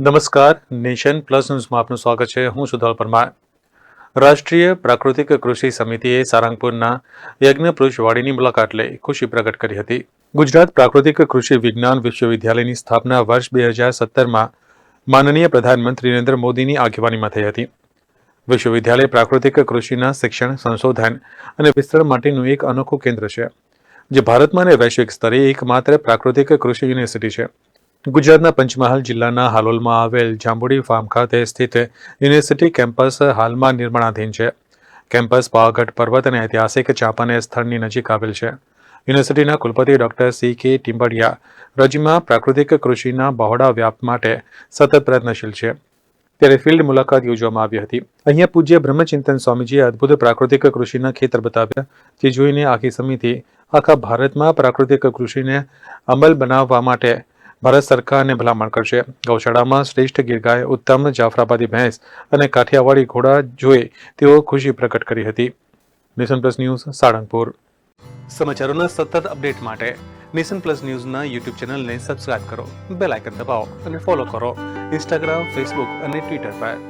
નમસ્કાર, nation plus ન્યૂઝમાં આપનું સ્વાગત છે. હું સુધલ પરમાર. રાષ્ટ્રીય પ્રાકૃતિક કૃષિ સમિતિએ સારંગપુરના યજ્ઞપુરુષવાડીની મુલાકાત લઈ ખુશી પ્રગટ કરી હતી. ગુજરાત પ્રાકૃતિક કૃષિ વિજ્ઞાન વિશ્વવિદ્યાલયની સ્થાપના વર્ષ બે હજાર સત્તરમાં માનનીય પ્રધાનમંત્રી નરેન્દ્ર મોદીની આગેવાનીમાં થઈ હતી. વિશ્વવિદ્યાલય પ્રાકૃતિક કૃષિના શિક્ષણ, સંશોધન અને વિસ્તરણ માટેનું એક અનોખું કેન્દ્ર છે, જે ભારતમાં અને વૈશ્વિક સ્તરે એકમાત્ર પ્રાકૃતિક કૃષિ યુનિવર્સિટી છે. ગુજરાતના પંચમહાલ જિલ્લાના હાલોલમાં આવેલ જાંબુડી ફાર્મ ખાતે સ્થિત યુનિવર્સિટી કેમ્પસ હાલમાં નિર્માણાધીન છે. કેમ્પસ પાવાગઢ પર્વત અને ઐતિહાસિક ચાપાને સ્થળની નજીક આવેલ છે. યુનિવર્સિટીના કુલપતિ ડોક્ટર સી કે ટિમ્બડિયા રાજ્યમાં પ્રાકૃતિક કૃષિના બહોળા વ્યાપ માટે સતત પ્રયત્નશીલ છે. ત્યારે ફિલ્ડ મુલાકાત યોજવામાં આવી હતી. અહીંયા પૂજ્ય બ્રહ્મચિંતન સ્વામીજીએ અદ્ભુત પ્રાકૃતિક કૃષિના ખેતર બતાવ્યા, જે જોઈને આખી સમિતિ આખા ભારતમાં પ્રાકૃતિક કૃષિને અમલ બનાવવા માટે ભારત સરકારને ભલામણ કરશે. ગૌશાળામાં શ્રેષ્ઠ ગીર ગાય ઉત્તમ જાફરાબાદી ભેંસ અને કાઠિયાવાડી ઘોડા જોઈ તેઓ ખુશી પ્રકટ કરી હતી. Nation plus news, Salangpur. સમાચારોના સતત અપડેટ માટે નેશન પ્લસ ન્યૂઝના યુટ્યુબ ચેનલને સબસ્ક્રાઇબ કરો બેલ આઇકન દબાવો અને ફોલો કરો. ઇન્સ્ટાગ્રામ ફેસબુક અને ટ્વિટર પર.